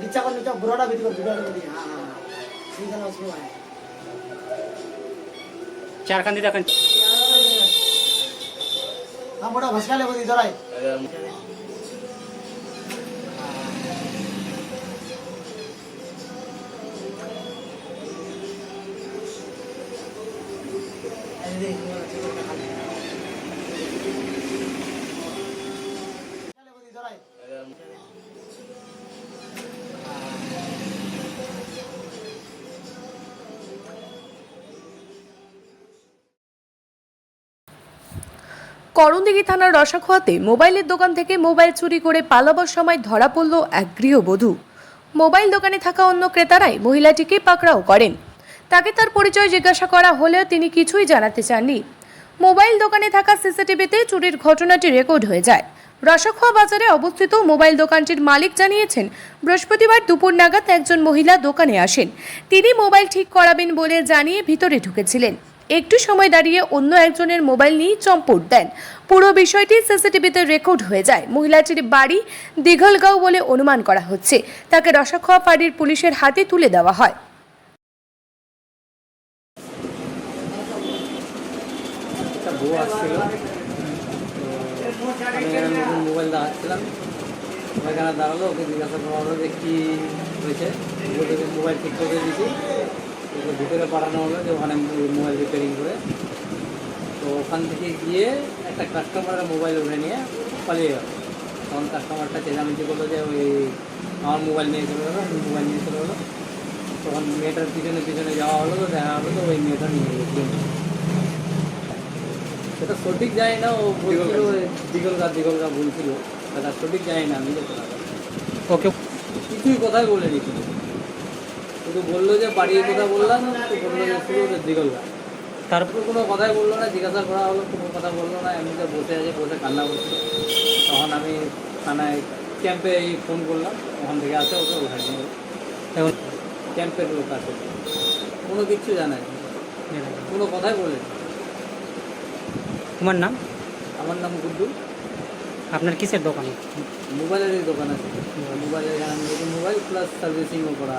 নিচা কর নিচা বুড়াটা বেদি কর বুড়াটা বেদি হ্যাঁ হ্যাঁ সেইখানে অসুবিধা হয় চারখান্দি দেখেন ভসকালে বদি ধরাই করণদিঘি থানার রসাখোয়াতে মোবাইলের দোকান থেকে মোবাইল চুরি করে পালাবার সময় ধরা পড়ল এক গৃহবধূ। মোবাইল দোকানে থাকা অন্য ক্রেতারাই মহিলাটিকে পাকড়াও করেন। তাকে তার পরিচয় জিজ্ঞাসা করা হলেও তিনি কিছুই জানাতে চাননি। মোবাইল দোকানে থাকা সিসিটিভিতে চুরির ঘটনাটি রেকর্ড হয়ে যায়। রসাখোয়া বাজারে অবস্থিত মোবাইল দোকানটির মালিক জানিয়েছেন, বৃহস্পতিবার দুপুর নাগাদ একজন মহিলা দোকানে আসেন। তিনি মোবাইল ঠিক করাবেন বলে জানিয়ে ভিতরে ঢুকেছিলেন। একটু সময় দাঁড়িয়ে অন্য একজনের মোবাইল নিয়ে চম্পট দেন। পুরো বিষয়টি সিসিটিভিতে রেকর্ড হয়ে যায়। মহিলাটির বাড়ি দীঘলগাঁও বলে অনুমান করা হচ্ছে। তাকে রসাখোয়া ফাঁড়ির পুলিশের হাতে তুলে দেওয়া হয়। দাঁড়াল, ওকে জিজ্ঞাসা করা হলো যে হয়েছে? মোবাইল ঠিক করে দিয়েছি। ভিতরে পাঠানো হলো যে ওখানে মোবাইল রিপেয়ারিং করে। তো ওখান থেকে গিয়ে একটা কাস্টমারের মোবাইল উঠে নিয়ে পালিয়ে গেল। তখন কাস্টমারটা চেঁচামেচি করল যে ওই আমার মোবাইল নিয়ে চলে গেলো মোবাইল নিয়ে চলে গেলো। তখন মেয়েটার পিছনে পিছনে যাওয়া হলো তো দেখা হলো তো ওই মেয়েটা নিয়ে গেছিল সেটা সঠিক জানি না ও বলছিল দিগলগা দিগলগা বলছিল সেটা সঠিক জানি না আমি যে কথা ওকে। কিছুই কথাই বলে শুধু শুধু বলল যে বাড়ির কথা বললাম তো বলল যে শুধু ওদের তারপর কোনো কথাই বলল না জিজ্ঞাসা করা হলো কোনো কথা বলল না এমনিতে বসে আছে বসে কান্না করছিল তখন আমি থানায় ক্যাম্পে এই ফোন করলাম ওখান থেকে আসে ওকে ওখানে নিয়ে এখন ক্যাম্পের লোক আছে। কোনো কিচ্ছু জানায় কোনো কথাই বলেনি তোমার নাম? আমার নাম গুড্ডু। আপনার কিসের দোকান? মোবাইলের দোকান আছে। মোবাইলের মোবাইল প্লাস সার্ভিসিংও করা।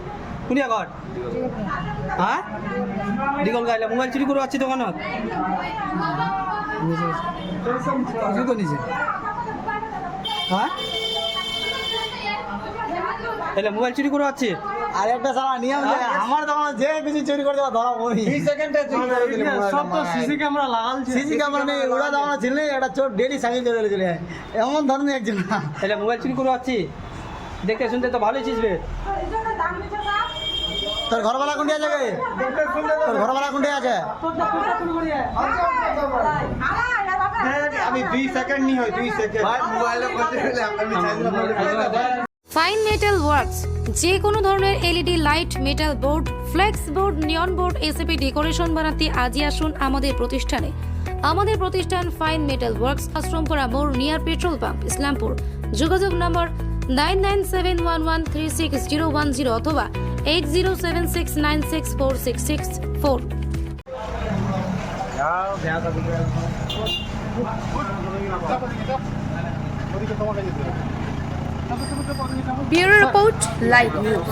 হ্যাঁ? দীঘল গাইলে মোবাইল চুরি করে আছি দোকানত? নিছে। হ্যাঁ? তাহলে মোবাইল চুরি করে আছি? আর একটা সালা নিয়ম যে আমার দোকানে যে কিছু চুরি করে দেওয়া ধরা পড়ি সব তো সিসি ক্যামেরা লাগাল সিসি ক্যামেরা নেই ওরা দোকানে ছিল একটা চোর ডেলি সাইকেল চলে চলে এমন ধরনের একজন। না তাহলে মোবাইল চুরি করে আছি? দেখতে শুনতে তো ভালোই চিসবে তোর ঘরওয়ালা কোনটি আছে? তোর ঘরওয়ালা কোনটি আছে? আমি দুই সেকেন্ড নি হয় দুই সেকেন্ড ফাইন মেটাল ওয়ার্কস যে কোনো ধরনের LED light metal board flex board neon board SAP decoration বানাতে আজই আসুন আমাদের প্রতিষ্ঠানে। আমাদের প্রতিষ্ঠান ফাইন মেটাল ওয়ার্কস আশ্রমপুরা মোড় নিয়ার পেট্রোল পাম্প ইসলামপুর। যোগাযোগ number nine nine seven one one three six zero one zero অথবা eight zero seven six nine six four six six four bureau report live news